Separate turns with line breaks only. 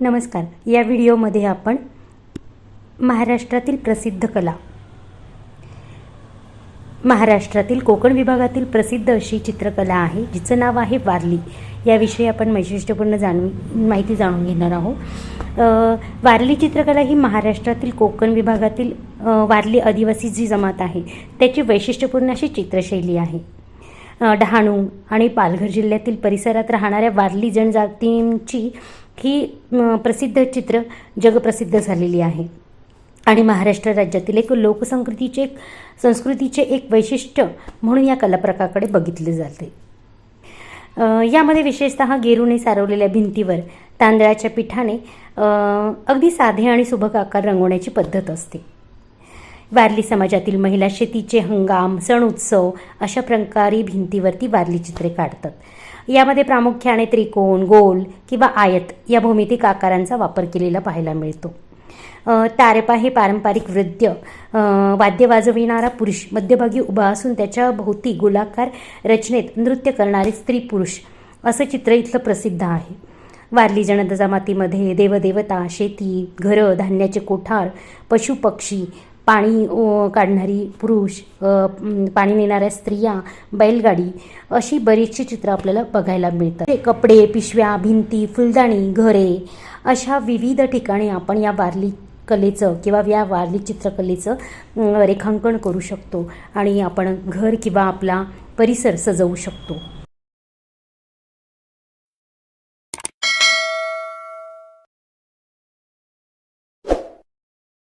नमस्कार. या व्हिडिओमध्ये आपण महाराष्ट्रातील प्रसिद्ध कला. महाराष्ट्रातील कोकण विभागातील प्रसिद्ध अशी चित्रकला आहे जिचं नाव आहे वारली. याविषयी आपण वैशिष्ट्यपूर्ण जाणून माहिती जाणून घेणार आहोत. वारली चित्रकला ही महाराष्ट्रातील कोकण विभागातील वारली आदिवासी जी जमात आहे त्याची वैशिष्ट्यपूर्ण अशी चित्रशैली आहे. डहाणू आणि पालघर जिल्ह्यातील परिसरात राहणाऱ्या वारली जनजातींची ही प्रसिद्ध चित्र जगप्रसिद्ध झालेली आहे. आणि महाराष्ट्र राज्यातील एक लोकसंस्कृतीचे एक संस्कृतीचे एक वैशिष्ट्य म्हणून या कलाप्रकाराकडे बघितले जाते. यामध्ये विशेषतः गेरूने सारवलेल्या भिंतीवर तांदळाच्या पिठाने अगदी साधे आणि सुबक आकार रंगवण्याची पद्धत असते. वारली समाजातील महिला शेतीचे हंगाम सण उत्सव अशा प्रकारे भिंतीवरती वारली चित्रे काढतात. यामध्ये प्रामुख्याने त्रिकोण गोल किंवा आयत या भौमितिक आकारांचा वापर केलेला पाहायला मिळतो. तारेपा हे पारंपरिक वृद्ध वाद्य वाजविणारा पुरुष मध्यभागी उभा असून त्याच्या भोवती गोलाकार रचनेत नृत्य करणारे स्त्री पुरुष असं चित्र इथलं प्रसिद्ध आहे. वारली जनजमातीमध्ये देवदेवता शेती घरं धान्याचे कोठार पशुपक्षी पाणी काढणारी पुरुष पाणी नेणाऱ्या स्त्रिया बैलगाडी अशी बरीचशी चित्रं आपल्याला बघायला मिळतात. ते कपडे पिशव्या भिंती फुलदाणी घरे अशा विविध ठिकाणी आपण या वारली कलेचं किंवा या वारली चित्रकलेचं रेखांकन करू शकतो आणि आपण घर किंवा आपला परिसर सजवू शकतो.